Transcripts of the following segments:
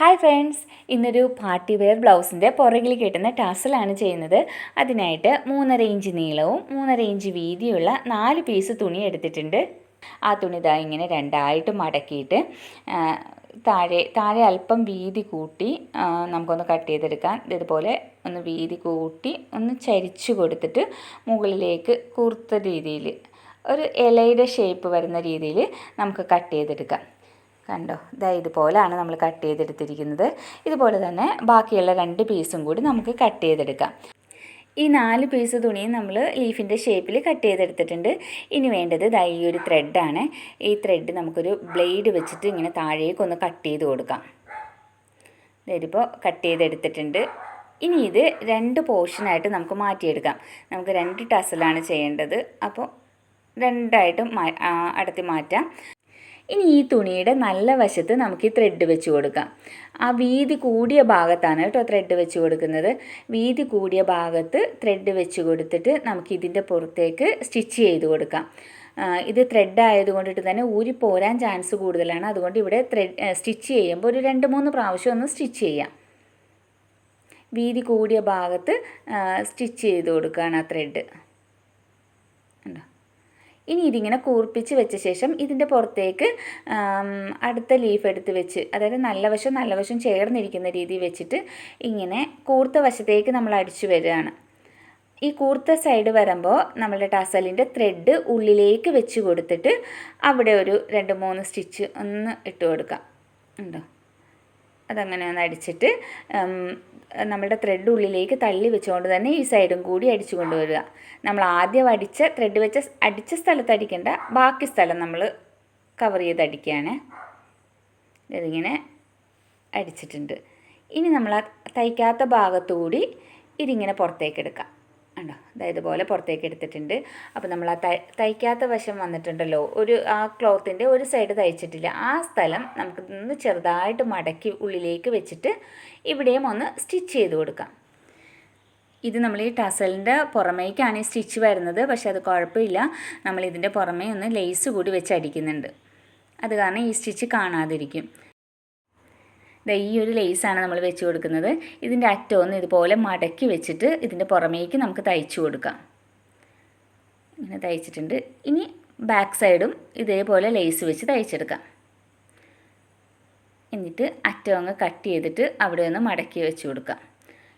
Hi friends ഇന്നൊരു party wear ബ്ലൗസിന്റെ പുറകിൽ കിട്ടുന്ന ടസലാണ് ചെയ്യുന്നത്. അതിനായിട്ട് മൂന്നര ഇഞ്ച് നീളവും മൂന്നര ഇഞ്ച് വീതിയുള്ള നാല് പീസ് തുണി എടുത്തിട്ടുണ്ട്. ആ തുണി ഇതാ ഇങ്ങനെ രണ്ടായിട്ട് മടക്കിയിട്ട് താഴെ താഴെ അല്പം വീതി കൂട്ടി നമുക്കൊന്ന് കട്ട് ചെയ്തെടുക്കാം. ഇതുപോലെ ഒന്ന് വീതി കൂട്ടി ഒന്ന് ചരിച്ചു കൊടുത്തിട്ട് മുകളിലേക്ക് കൂർത്ത രീതിയിൽ ഒരു ഇലയുടെ ഷേപ്പ് വരുന്ന രീതിയിൽ നമുക്ക് കട്ട് ചെയ്തെടുക്കാം. കണ്ടോ? ഇതാ ഇതുപോലെയാണ് നമ്മൾ കട്ട് ചെയ്തെടുത്തിരിക്കുന്നത്. ഇതുപോലെ തന്നെ ബാക്കിയുള്ള രണ്ട് പീസും കൂടി നമുക്ക് കട്ട് ചെയ്തെടുക്കാം. ഈ നാല് പീസ് തുണിയും നമ്മൾ ലീഫിന്റെ ഷേപ്പിൽ കട്ട് ചെയ്തെടുത്തിട്ടുണ്ട്. ഇനി വേണ്ടത് ദാ ഈ ഒരു ത്രെഡാണ് ഈ ത്രെഡ് നമുക്കൊരു ബ്ലേഡ് വെച്ചിട്ട് ഇങ്ങനെ താഴേക്ക് ഒന്ന് കട്ട് ചെയ്ത് കൊടുക്കാം. ഇതിപ്പോൾ കട്ട് ചെയ്തെടുത്തിട്ടുണ്ട്. ഇനി ഇത് രണ്ട് പോർഷനായിട്ട് നമുക്ക് മാറ്റിയെടുക്കാം. നമുക്ക് രണ്ട് ടസലാണ് ചെയ്യേണ്ടത്. അപ്പോൾ രണ്ടായിട്ടും മാ അടത്തി മാറ്റാം. ഇനി ഈ തുണിയുടെ നല്ല വശത്ത് നമുക്ക് ഈ ത്രെഡ് വെച്ച് കൊടുക്കാം. ആ വീതി കൂടിയ ഭാഗത്താണ് കേട്ടോ ത്രെഡ് വെച്ച് കൊടുക്കുന്നത്. വീതി കൂടിയ ഭാഗത്ത് ത്രെഡ് വെച്ച് കൊടുത്തിട്ട് നമുക്ക് ഇതിന്റെ പുറത്തേക്ക് സ്റ്റിച്ച് ചെയ്ത് കൊടുക്കാം. ഇത് ത്രെഡ് ആയതുകൊണ്ടിട്ട് തന്നെ ഊരി പോരാൻ ചാൻസ് കൂടുതലാണ്. അതുകൊണ്ട് ഇവിടെ ത്രെഡ് സ്റ്റിച്ച് ചെയ്യുമ്പോൾ ഒരു രണ്ട് മൂന്ന് പ്രാവശ്യം ഒന്ന് സ്റ്റിച്ച് ചെയ്യാം. വീതി കൂടിയ ഭാഗത്ത് സ്റ്റിച്ച് ചെയ്ത് കൊടുക്കുകയാണ് ആ ത്രെഡ് ഇനി ഇതിങ്ങനെ കൂർപ്പിച്ച് വെച്ച ശേഷം ഇതിന്റെ പുറത്തേക്ക് അടുത്ത ലീഫ് എടുത്ത് വെച്ച് അതായത് നല്ല വശം നല്ല വശം ചേർന്നിരിക്കുന്ന രീതി വെച്ചിട്ട് ഇങ്ങനെ കൂർത്ത വശത്തേക്ക് നമ്മൾ അടിച്ചു വരികയാണ്. ഈ കൂർത്ത സൈഡ് വരുമ്പോൾ നമ്മളുടെ ടസലിന്റെ ത്രെഡ് ഉള്ളിലേക്ക് വെച്ച് കൊടുത്തിട്ട് അവിടെ ഒരു രണ്ട് മൂന്ന് സ്റ്റിച്ച് ഒന്ന് ഇട്ട് കൊടുക്കാം. ഉണ്ടോ? അതങ്ങനെ ഒന്ന് അടിച്ചിട്ട് നമ്മുടെ ത്രെഡ് ഉള്ളിലേക്ക് തള്ളി വെച്ചുകൊണ്ട് തന്നെ ഈ സൈഡും കൂടി അടിച്ചു കൊണ്ടുവരിക. നമ്മൾ ആദ്യം അടിച്ച ത്രെഡ് വെച്ച അടിച്ച സ്ഥലത്ത് അടിക്കേണ്ട ബാക്കി സ്ഥലം നമ്മൾ കവർ ചെയ്ത് അടിക്കുകയാണ്. ഇതിങ്ങനെ അടിച്ചിട്ടുണ്ട്. ഇനി നമ്മൾ തയ്ക്കാത്ത ഭാഗത്തുകൂടി ഇതിങ്ങനെ പുറത്തേക്ക് എടുക്കാം. ഉണ്ടോ അതായത് പോലെ പുറത്തേക്ക് എടുത്തിട്ടുണ്ട്. അപ്പോൾ നമ്മൾ ആ തയ്ക്കാത്ത വശം വന്നിട്ടുണ്ടല്ലോ. ഒരു ആ ക്ലോത്തിന്റെ ഒരു സൈഡ് തയ്ച്ചിട്ടില്ല. ആ സ്ഥലം നമുക്ക് ഒന്ന് ചെറുതായിട്ട് മടക്കി ഉള്ളിലേക്ക് വെച്ചിട്ട് ഇവിടെയും ഒന്ന് സ്റ്റിച്ച് ചെയ്ത് കൊടുക്കാം. ഇത് നമ്മൾ ഈ ടസലിന്റെ പുറമേക്കാണ് ഈ സ്റ്റിച്ച് വരുന്നത്. പക്ഷേ അത് കുഴപ്പമില്ല. നമ്മൾ ഇതിന്റെ പുറമേ ഒന്ന് ലേസ് കൂടി വെച്ച് അടിക്കുന്നുണ്ട്. അത് കാരണം ഈ സ്റ്റിച്ച് കാണാതിരിക്കും. ഈ ഒരു ലേസാണ് നമ്മൾ വെച്ച് കൊടുക്കുന്നത്. ഇതിന്റെ അറ്റം ഒന്ന് ഇതുപോലെ മടക്കി വെച്ചിട്ട് ഇതിന്റെ പുറമേക്ക് നമുക്ക് തയ്ച്ചു കൊടുക്കാം. ഇങ്ങനെ തയ്ച്ചിട്ടുണ്ട്. ഇനി ബാക്ക് സൈഡും ഇതേപോലെ ലേസ് വെച്ച് തയ്ച്ചെടുക്കാം. എന്നിട്ട് അറ്റം അങ്ങ് കട്ട് ചെയ്തിട്ട് അവിടെ ഒന്ന് മടക്കി വെച്ച് കൊടുക്കാം.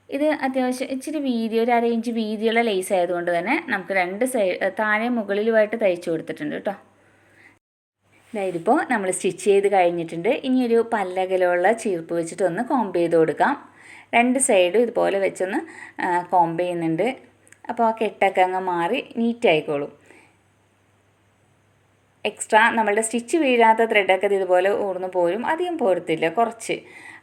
ഇത് അത്യാവശ്യം ഇച്ചിരി വീതി ഒരു അര ഇഞ്ച് വീതിയുള്ള ലേസ് ആയതുകൊണ്ട് തന്നെ നമുക്ക് രണ്ട് സൈഡ് താഴെ മുകളിലുമായിട്ട് തയ്ച്ചു കൊടുത്തിട്ടുണ്ട് കേട്ടോ. ഇതിപ്പോൾ നമ്മൾ സ്റ്റിച്ച് ചെയ്ത് കഴിഞ്ഞിട്ടുണ്ട്. ഇനിയൊരു പല്ലകലുള്ള ചീർപ്പ് വെച്ചിട്ട് ഒന്ന് കോംബ് ചെയ്ത് കൊടുക്കാം. രണ്ട് സൈഡും ഇതുപോലെ വെച്ചൊന്ന് കോംബ് ചെയ്യുന്നുണ്ട്. അപ്പോൾ ആ കെട്ടൊക്കെ അങ്ങ് മാറി നീറ്റ് ആയിക്കോളും. എക്സ്ട്രാ നമ്മളുടെ സ്റ്റിച്ച് വീഴാത്ത ത്രെഡൊക്കെ ഇത് ഇതുപോലെ ഊർന്നു പോരും. അധികം പോരത്തില്ല കുറച്ച്.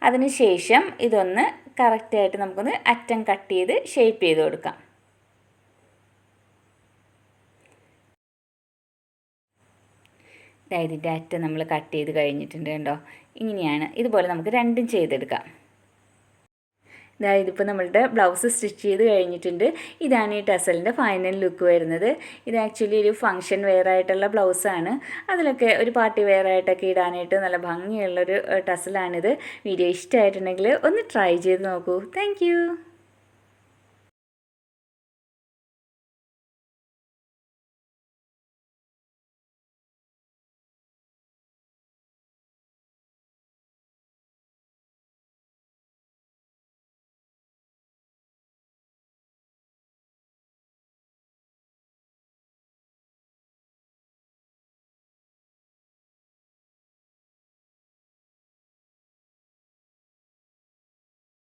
അതിന് ശേഷം ഇതൊന്ന് കറക്റ്റായിട്ട് നമുക്കൊന്ന് അറ്റം കട്ട് ചെയ്ത് ഷേപ്പ് ചെയ്ത് കൊടുക്കാം. അതായത് ഇതിന്റെ അറ്റം നമ്മൾ കട്ട് ചെയ്ത് കഴിഞ്ഞിട്ടുണ്ട് കേട്ടോ ഇങ്ങനെയാണ്. ഇതുപോലെ നമുക്ക് രണ്ടും ചെയ്തെടുക്കാം. അതായത് ഇപ്പോൾ നമ്മളുടെ ബ്ലൗസ് സ്റ്റിച്ച് ചെയ്ത് കഴിഞ്ഞിട്ടുണ്ട്. ഇതാണ് ഈ ടസലിന്റെ ഫൈനൽ ലുക്ക് വരുന്നത്. ഇത് ആക്ച്വലി ഒരു ഫങ്ഷൻ വെയർ ആയിട്ടുള്ള ബ്ലൗസാണ് അതിലൊക്കെ ഒരു പാർട്ടി വെയർ ആയിട്ടൊക്കെ ഇടാനായിട്ട് നല്ല ഭംഗിയുള്ളൊരു ടസലാണിത് വീഡിയോ ഇഷ്ടമായിട്ടുണ്ടെങ്കിൽ ഒന്ന് ട്രൈ ചെയ്ത് നോക്കൂ. താങ്ക്